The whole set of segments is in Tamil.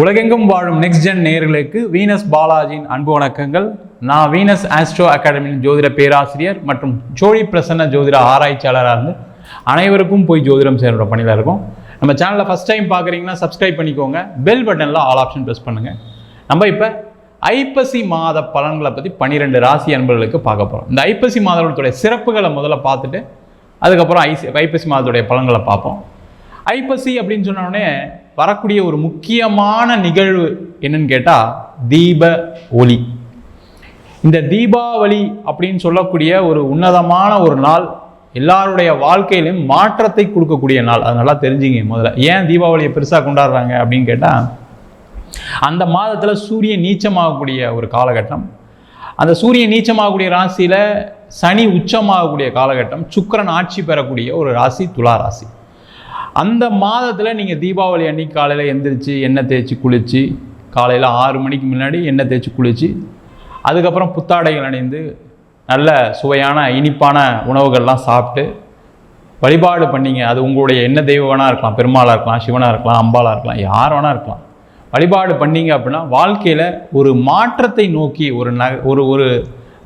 உலகெங்கும் வாழும் நெக்ஸ்ட் ஜென் நேர்களுக்கு வீனஸ் பாலாஜியின் அன்பு வணக்கங்கள். நான் வீனஸ் ஆஸ்ட்ரோ அகாடமியின் ஜோதிட பேராசிரியர் மற்றும் ஜோடி பிரசன்ன ஜோதிட ஆராய்ச்சியாளராக இருந்து அனைவருக்கும் போய் ஜோதிடம் சேர்ற பணியில் இருக்கும். நம்ம சேனலில் ஃபஸ்ட் டைம் பார்க்குறீங்கன்னா சப்ஸ்கிரைப் பண்ணிக்கோங்க. பெல் பட்டனில் ஆல் ஆப்ஷன் ப்ரெஸ் பண்ணுங்கள் நம்ம இப்போ ஐப்பசி மாத பலன்களை பற்றி பன்னிரெண்டு ராசி அன்பர்களுக்கு பார்க்க போகிறோம் இந்த ஐப்பசி மாதத்துடைய சிறப்புகளை முதல்ல பார்த்துட்டு அதுக்கப்புறம் ஐசி ஐப்பசி மாதத்துடைய பலன்களை பார்ப்போம். ஐப்பசி அப்படின்னு சொன்னோடனே வரக்கூடிய ஒரு முக்கியமான நிகழ்வு என்னன்னு கேட்டால் தீப ஒளி இந்த தீபாவளி அப்படின்னு சொல்லக்கூடிய ஒரு உன்னதமான ஒரு நாள் எல்லாருடைய வாழ்க்கையிலும் மாற்றத்தை கொடுக்கக்கூடிய நாள். அது நல்லா தெரிஞ்சுங்க முதல்ல. ஏன் தீபாவளியை பெருசாக கொண்டாடுறாங்க அப்படின்னு கேட்டால் அந்த மாதத்தில் சூரியன் நீச்சமாகக்கூடிய ஒரு காலகட்டம். அந்த சூரியன் நீச்சமாகக்கூடிய ராசியில் சனி உச்சமாகக்கூடிய காலகட்டம். சுக்கிரன் ஆட்சி பெறக்கூடிய ஒரு ராசி துலா ராசி. அந்த மாதத்தில் நீங்கள் தீபாவளி அன்னைக்கு காலையில் எந்திரிச்சு எண்ணெய் தேய்ச்சி குளித்து காலையில் ஆறு மணிக்கு முன்னாடி எண்ணெய் தேய்ச்சி குளித்து அதுக்கப்புறம் புத்தாடைகள் அணிந்து நல்ல சுவையான இனிப்பான உணவுகள்லாம் சாப்பிட்டு வழிபாடு பண்ணிங்க. அது உங்களுடைய என்ன தெய்வம் இருக்கலாம். பெருமாளாக இருக்கலாம் சிவனாக இருக்கலாம் அம்பாளாக இருக்கலாம் யார் வேணால் இருக்கலாம். வழிபாடு பண்ணீங்க அப்படின்னா வாழ்க்கையில் ஒரு மாற்றத்தை நோக்கி ஒரு ந ஒரு ஒரு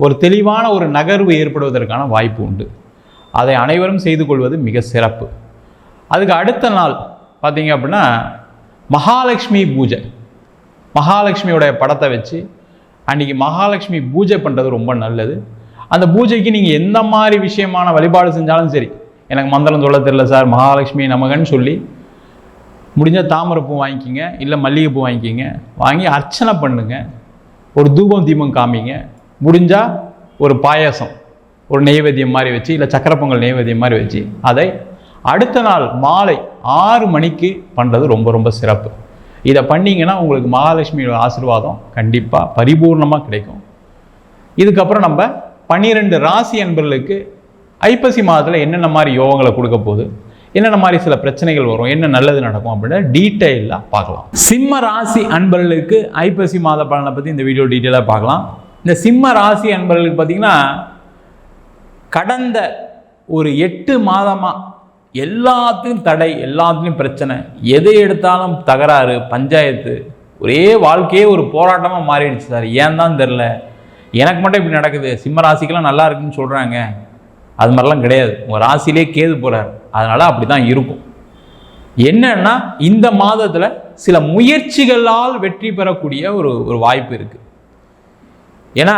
ஒரு தெளிவான ஒரு நகர்வு ஏற்படுவதற்கான வாய்ப்பு உண்டு. அதை அனைவரும் செய்து கொள்வது மிக சிறப்பு. அதுக்கு அடுத்த நாள் பார்த்தீங்க அப்படின்னா மகாலட்சுமி பூஜை. மகாலட்சுமியோடைய படத்தை வச்சு அன்றைக்கி மகாலட்சுமி பூஜை பண்ணுறது ரொம்ப நல்லது. அந்த பூஜைக்கு நீங்கள் எந்த மாதிரி விஷயமான வழிபாடு செஞ்சாலும் சரி எனக்கு மந்திரம் சொல்ல தெரில சார் மகாலட்சுமி நமகன்னு சொல்லி முடிஞ்சால் தாமரைப்பூ வாங்கிக்கிங்க இல்லை மல்லிகைப்பூ வாங்கிக்கிங்க வாங்கி அர்ச்சனை பண்ணுங்க ஒரு தூபம் தீபம் காமிங்க முடிஞ்சால் ஒரு பாயாசம் ஒரு நெய்வேத்தியம் மாதிரி வச்சு இல்லை சக்கரை பொங்கல் நெய்வேத்தியம் மாதிரி வச்சு அதை அடுத்த நாள் மாலை ஆறு மணிக்கு பண்ணுறது ரொம்ப ரொம்ப சிறப்பு. இதை பண்ணீங்கன்னா உங்களுக்கு மகாலட்சுமியோட ஆசீர்வாதம் கண்டிப்பாக பரிபூர்ணமாக கிடைக்கும். இதுக்கப்புறம் நம்ம பன்னிரெண்டு ராசி அன்பர்களுக்கு ஐப்பசி மாதத்தில் என்னென்ன மாதிரி யோகங்களை கொடுக்க போகுது என்னென்ன மாதிரி சில பிரச்சனைகள் வரும் என்ன நல்லது நடக்கும் அப்படின்னு டீட்டெயிலாக பார்க்கலாம். சிம்ம ராசி அன்பர்களுக்கு ஐப்பசி மாத பலனை பற்றி இந்த வீடியோ டீட்டெயிலாக பார்க்கலாம். இந்த சிம்ம ராசி அன்பர்களுக்கு பார்த்தீங்கன்னா கடந்த ஒரு எட்டு மாதமாக எல்லாத்துக்கும் தடை எல்லாத்துலேயும் பிரச்சனை. எதை எடுத்தாலும் தகராறு பஞ்சாயத்து. ஒரே வாழ்க்கையே ஒரு போராட்டமாக மாறிடுச்சு சார். ஏன் தான் தெரில எனக்கு மட்டும் இப்படி நடக்குது. சிம்ம ராசிக்கெல்லாம் நல்லா இருக்குன்னு சொல்கிறாங்க அது மாதிரிலாம் கிடையாது. உங்கள் ராசிலே கேது போகிறார் அதனால் அப்படி தான் இருக்கும். என்னன்னா இந்த மாதத்தில் சில முயற்சிகளால் வெற்றி பெறக்கூடிய ஒரு ஒரு வாய்ப்பு இருக்குது ஏன்னா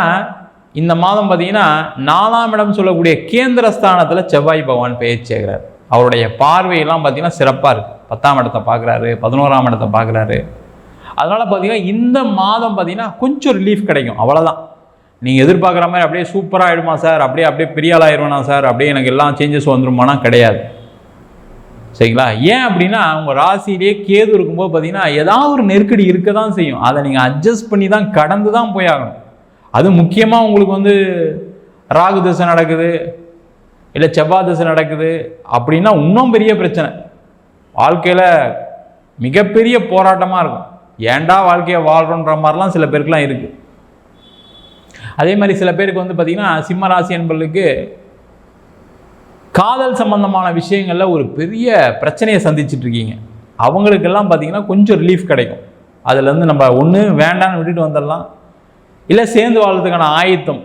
இந்த மாதம் பார்த்தீங்கன்னா நாலாம் இடம் சொல்லக்கூடிய கேந்திர ஸ்தானத்தில் செவ்வாய் பகவான் பெயர் சேர்கிறார் அவருடைய பார்வையெல்லாம் பார்த்தீங்கன்னா சிறப்பாக இருக்குது பத்தாம் இடத்தை பார்க்குறாரு பதினோராம் இடத்தை பார்க்குறாரு. அதனால் பார்த்தீங்கன்னா இந்த மாதம் பார்த்தீங்கன்னா கொஞ்சம் ரிலீஃப் கிடைக்கும். அவ்வளோதான் நீங்கள் எதிர்பார்க்குற மாதிரி அப்படியே சூப்பராக ஆகிடுமா சார் அப்படியே அப்படியே பெரிய ஆள் சார் அப்படியே எனக்கு எல்லாம் சேஞ்சஸ் வந்துருமானா கிடையாது. சரிங்களா? ஏன் அப்படின்னா உங்கள் ராசியிலேயே கேது இருக்கும்போது பார்த்தீங்கன்னா ஏதாவது ஒரு நெருக்கடி இருக்க தான் செய்யும். அதை நீங்கள் அட்ஜஸ்ட் பண்ணி தான் கடந்து தான் போய் ஆகணும். அது முக்கியமாக உங்களுக்கு வந்து ராகு திசை நடக்குது. இல்லை செவ்வாய் திசை நடக்குது அப்படின்னா இன்னும் பெரிய பிரச்சனை. வாழ்க்கையில் மிகப்பெரிய போராட்டமாக இருக்கும். ஏன்டா வாழ்க்கையை வாழ்கிறோன்ற மாதிரிலாம் சில பேருக்குலாம் இருக்குது அதே மாதிரி சில பேருக்கு வந்து பார்த்திங்கன்னா சிம்ம ராசி என்பவர்களுக்கு காதல் சம்பந்தமான விஷயங்களில் ஒரு பெரிய பிரச்சனையை சந்திச்சுட்டு இருக்கீங்க. அவங்களுக்கெல்லாம் பார்த்தீங்கன்னா கொஞ்சம் ரிலீஃப் கிடைக்கும். அதுலேருந்து நம்ம ஒன்று வேண்டான்னு விட்டுட்டு வந்துடலாம். இல்லை சேர்ந்து வாழ்கிறதுக்கான ஆயத்தம்.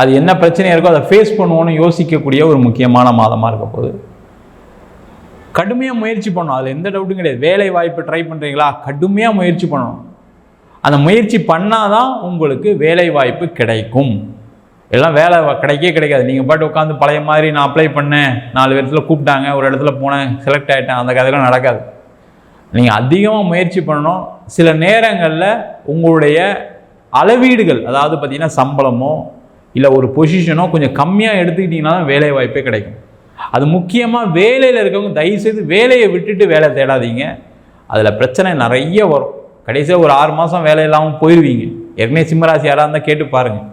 அது என்ன பிரச்சனையாக இருக்கோ அதை ஃபேஸ் பண்ணுவோன்னு யோசிக்கக்கூடிய ஒரு முக்கியமான மாதமாக இருக்க போகுது. கடுமையாக முயற்சி பண்ணணும். அதில் எந்த டவுட்டும் கிடையாது. வேலை வாய்ப்பு ட்ரை பண்ணுறீங்களா கடுமையாக முயற்சி பண்ணணும். அந்த முயற்சி பண்ணால் தான் உங்களுக்கு வேலை வாய்ப்பு கிடைக்கும். எல்லாம் வேலை கிடைக்கே கிடைக்கவே கிடைக்காது. நீங்கள் பாட்டு உட்காந்து பழைய மாதிரி நான் அப்ளை பண்ணேன். நாலு இடத்துல கூப்பிட்டாங்க. ஒரு இடத்துல போனேன். செலக்ட் ஆகிட்டேன் அந்த கதையெல்லாம் நடக்காது. நீங்கள் அதிகமாக முயற்சி பண்ணணும். சில நேரங்களில் உங்களுடைய அளவீடுகள் அதாவது பார்த்திங்கன்னா சம்பளமோ இல்லை ஒரு பொசிஷனோ கொஞ்சம் கம்மியாக எடுத்துக்கிட்டிங்கன்னா தான் வேலை வாய்ப்பே கிடைக்கும். அது முக்கியமாக வேலையில் இருக்கவங்க தயவுசெய்து வேலையை விட்டுட்டு வேலை தேடாதீங்க. அதில் பிரச்சனை நிறைய வரும். கடைசியாக ஒரு ஆறு மாதம் வேலை இல்லாமல் போயிடுவீங்க ஏற்கனவே சிம்மராசி யாராக இருந்தால் கேட்டு பாருங்கள்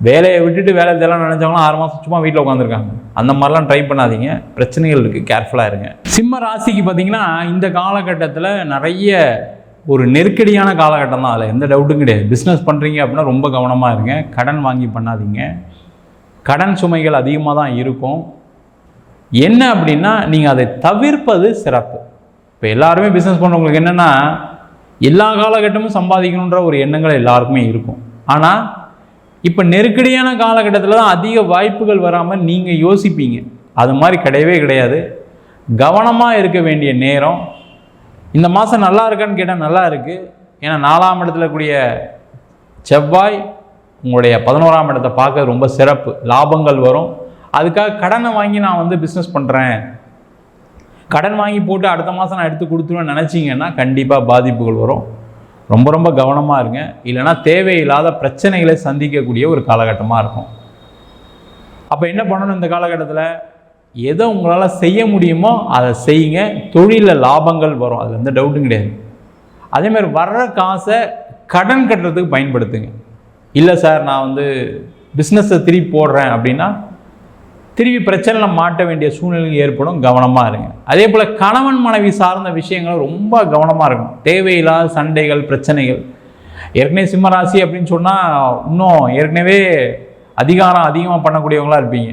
வேலையை விட்டுட்டு வேலை தேடலாம் நினச்சவங்களாம் ஆறு மாதம் சும்மா வீட்டில் உட்காந்துருக்காங்க அந்த மாதிரிலாம் ட்ரை பண்ணாதீங்க. பிரச்சனைகள் இருக்குது கேர்ஃபுல்லாக இருங்க. சிம்ம ராசிக்கு பார்த்தீங்கன்னா இந்த காலகட்டத்தில் நிறைய ஒரு நெருக்கடியான காலகட்டம் தான் அதில். எந்த டவுட்டும் கிடையாது. பிஸ்னஸ் பண்ணுறீங்க அப்படின்னா ரொம்ப கவனமாக இருங்க. கடன் வாங்கி பண்ணாதீங்க. கடன் சுமைகள் அதிகமாக தான் இருக்கும். என்ன அப்படின்னா நீங்கள் அதை தவிர்ப்பது சிறப்பு. இப்போ எல்லாருமே பிஸ்னஸ் பண்ணுறவங்களுக்கு என்னென்னா எல்லா காலகட்டமும் சம்பாதிக்கணுன்ற ஒரு எண்ணங்கள் எல்லாருக்குமே இருக்கும். ஆனால் இப்போ நெருக்கடியான காலகட்டத்தில் தான் அதிக வாய்ப்புகள் வராமல் நீங்கள் யோசிப்பீங்க. அது மாதிரி கிடையவே கிடையாது. கவனமாக இருக்க வேண்டிய நேரம் இந்த மாதம் நல்லா இருக்கான்னு கேட்டால் நல்லா இருக்குது ஏன்னா நாலாம் இடத்துல கூடிய செவ்வாய் உங்களுடைய பதினோராம் இடத்தை பார்க்க ரொம்ப சிறப்பு. லாபங்கள் வரும். அதுக்காக கடனை வாங்கி நான் வந்து பிஸ்னஸ் பண்ணுறேன் கடன் வாங்கி போட்டு அடுத்த மாதம் நான் எடுத்து கொடுத்துருவேன்னு நினச்சிங்கன்னா கண்டிப்பாக பாதிப்புகள் வரும். ரொம்ப ரொம்ப கவனமாக இருங்க. இல்லைன்னா தேவையில்லாத பிரச்சனைகளை சந்திக்கக்கூடிய ஒரு காலகட்டமாக இருக்கும். அப்போ என்ன பண்ணணும் இந்த காலகட்டத்தில்? எதை உங்களால் செய்ய முடியுமோ அதை செய்யுங்க. தொழிலில் லாபங்கள் வரும். அதில் எந்த டவுட்டும் கிடையாது. அதேமாதிரி வர்ற காசை கடன் கட்டுறதுக்கு பயன்படுத்துங்க. இல்லை சார் நான் வந்து பிஸ்னஸை திருப்பி போடுறேன் அப்படின்னா திருப்பி பிரச்சனையில் மாட்ட வேண்டிய சூழ்நிலை ஏற்படும். கவனமாக இருங்க. அதே போல் கணவன் மனைவி சார்ந்த விஷயங்கள் ரொம்ப கவனமாக இருக்கும் தேவையில்லாத சண்டைகள் பிரச்சனைகள். ஏற்கனவே சிம்மராசி அப்படின்னு சொன்னால் இன்னும் ஏற்கனவே அதிகாரம் அதிகமாக பண்ணக்கூடியவங்களா இருப்பீங்க.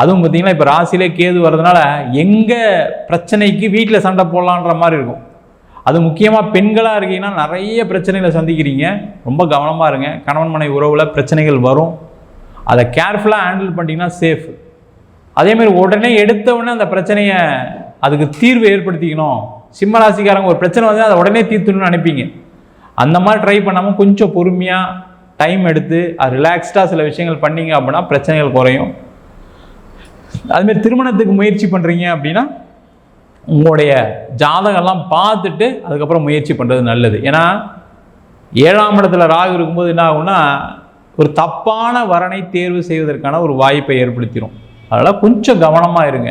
அதுவும் பார்த்தீங்கன்னா இப்போ ராசியிலே கேது வர்றதுனால எங்கே பிரச்சனைக்கு வீட்டில் சண்டை போடலான்ற மாதிரி இருக்கும். அது முக்கியமாக பெண்களாக இருக்கீங்கன்னா நிறைய பிரச்சனைகளை சந்திக்கிறீங்க. ரொம்ப கவனமாக இருங்க. கணவன் மனை உறவில் பிரச்சனைகள் வரும். அதை கேர்ஃபுல்லாக ஹேண்டில் பண்ணிட்டீங்கன்னா சேஃப் அதேமாதிரி உடனே எடுத்த உடனே அந்த பிரச்சனையை அதுக்கு தீர்வு ஏற்படுத்திக்கணும். சிம்ம ராசிக்காரங்க ஒரு பிரச்சனை வந்து அதை உடனே தீர்த்துணும்னு நினைப்பீங்க. அந்த மாதிரி ட்ரை பண்ணாமல் கொஞ்சம் பொறுமையாக டைம் எடுத்து அது ரிலாக்ஸ்டாக சில விஷயங்கள் பண்ணிங்க அப்படின்னா பிரச்சனைகள் குறையும். அதுமாரி திருமணத்துக்கு முயற்சி பண்ணுறீங்க அப்படின்னா உங்களுடைய ஜாதகம்லாம் பார்த்துட்டு அதுக்கப்புறம் முயற்சி பண்ணுறது நல்லது. ஏன்னா ஏழாம் இடத்துல ராகு இருக்கும்போது என்ன ஆகும்னா ஒரு தப்பான வரனை தேர்வு செய்வதற்கான ஒரு வாய்ப்பை ஏற்படுத்திடும் அதனால் கொஞ்சம் கவனமாக இருங்க.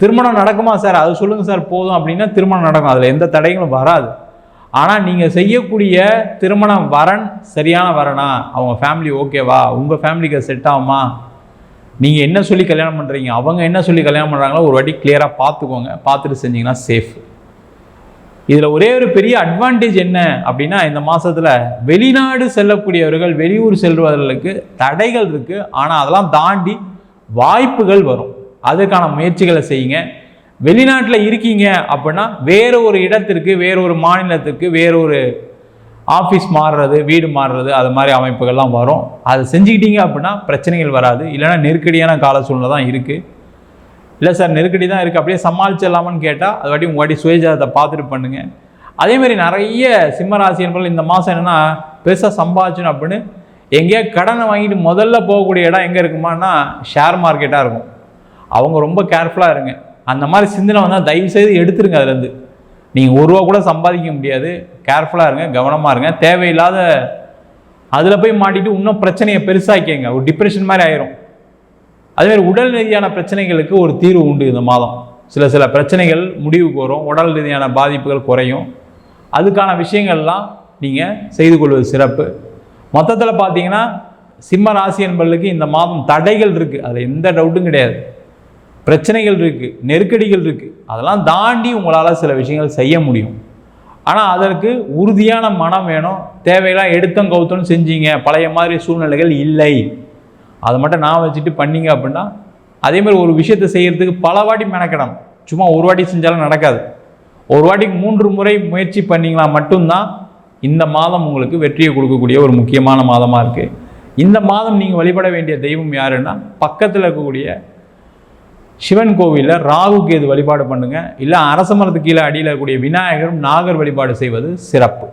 திருமணம் நடக்குமா சார்? அது சொல்லுங்கள் சார் போதும் அப்படின்னா திருமணம் நடக்கும். அதில் எந்த தடைகளும் வராது. ஆனால் நீங்கள் செய்யக்கூடிய திருமணம் வரன் சரியான வரனா அவங்க ஃபேமிலி ஓகேவா உங்கள் ஃபேமிலிக்கு செட் ஆகுமா? நீங்கள் என்ன சொல்லி கல்யாணம் பண்ணுறீங்க அவங்க என்ன சொல்லி கல்யாணம் பண்ணுறாங்களோ ஒரு வாட்டி கிளியராக பார்த்துக்கோங்க. பார்த்துட்டு செஞ்சிங்கன்னா சேஃப் இதில் ஒரே ஒரு பெரிய அட்வான்டேஜ் என்ன அப்படின்னா இந்த மாதத்தில் வெளிநாடு செல்லக்கூடியவர்கள் வெளியூர் செல்வதற்கு தடைகள் இருக்குது ஆனால் அதெல்லாம் தாண்டி வாய்ப்புகள் வரும். அதுக்கான முயற்சிகளை செய்யுங்க. வெளிநாட்டில் இருக்கீங்க அப்படின்னா வேறு ஒரு இடத்திற்கு வேற ஒரு மாநிலத்திற்கு வேறு ஒரு ஆஃபீஸ் மாறுறது வீடு மாறுறது அது மாதிரி அமைப்புகள்லாம் வரும். அதை செஞ்சுக்கிட்டீங்க அப்படின்னா பிரச்சனைகள் வராது. இல்லைன்னா நெருக்கடியான கால சூழ்நிலை தான் இருக்குது இல்லை சார் நெருக்கடி தான் இருக்குது அப்படியே சமாளிச்சிடலாமான்னு கேட்டால் அது வாட்டி உங்கள் வாட்டி சுயஜாதத்தை பார்த்துட்டு பண்ணுங்கள் அதேமாதிரி நிறைய சிம்மராசி இந்த மாதம் என்னென்னா பெருசாக சம்பாதிச்சணும் அப்படின்னு எங்கேயா கடனை வாங்கிட்டு முதல்ல போகக்கூடிய இடம் எங்கே இருக்குமான்னா ஷேர் மார்க்கெட்டாக இருக்கும். அவங்க ரொம்ப கேர்ஃபுல்லாக இருங்க. அந்த மாதிரி சிந்தனை வந்தால் தயவுசெய்து எடுத்துருங்க அதுலேருந்து. நீங்கள் ஒரு ரூபா கூட சம்பாதிக்க முடியாது. கேர்ஃபுல்லாக இருங்க கவனமாக இருங்க. தேவையில்லாத அதில் போய் மாட்டிட்டு இன்னும் பிரச்சனையை பெருசாக்கிங்க ஒரு டிப்ரெஷன் மாதிரி ஆயிரும். அதேமாதிரி உடல் ரீதியான பிரச்சனைகளுக்கு ஒரு தீர்வு உண்டு இந்த மாதம். சில சில பிரச்சனைகள் முடிவுக்கு வரும். உடல் ரீதியான பாதிப்புகள் குறையும். அதுக்கான விஷயங்கள்லாம் நீங்கள் செய்து கொள்வது சிறப்பு. மொத்தத்தில் பார்த்தீங்கன்னா சிம்ம ராசி என்பவர்களுக்கு இந்த மாதம் தடைகள் இருக்குது அதில் எந்த டவுட்டும் கிடையாது. பிரச்சனைகள் இருக்குது நெருக்கடிகள் இருக்குது அதெல்லாம் தாண்டி உங்களால் சில விஷயங்கள் செய்ய முடியும். ஆனால் அதற்கு உறுதியான மனம் வேணும். தேவையெல்லாம் எடுத்தம் கவுத்தம் செஞ்சீங்க. பழைய மாதிரி சூழ்நிலைகள் இல்லை. அதை மட்டும் நான் வச்சுட்டு பண்ணீங்க அப்படின்னா அதே மாதிரி ஒரு விஷயத்தை செய்கிறதுக்கு பல வாட்டி மெனக்கிடணும். சும்மா ஒரு வாட்டி செஞ்சாலும் நடக்காது. ஒரு வாட்டிக்கு மூன்று முறை முயற்சி பண்ணிங்களா மட்டும்தான் இந்த மாதம் உங்களுக்கு வெற்றியை கொடுக்கக்கூடிய ஒரு முக்கியமான மாதமாக இருக்குது இந்த மாதம் நீங்கள் வழிபட வேண்டிய தெய்வம் யாருன்னா பக்கத்தில் இருக்கக்கூடிய சிவன் கோவிலில் ராகு கேது வழிபாடு பண்ணுங்கள் இல்லை அரச மரத்து கீழே அடியில் இருக்கக்கூடிய விநாயகரும் நாகர் வழிபாடு செய்வது சிறப்பு.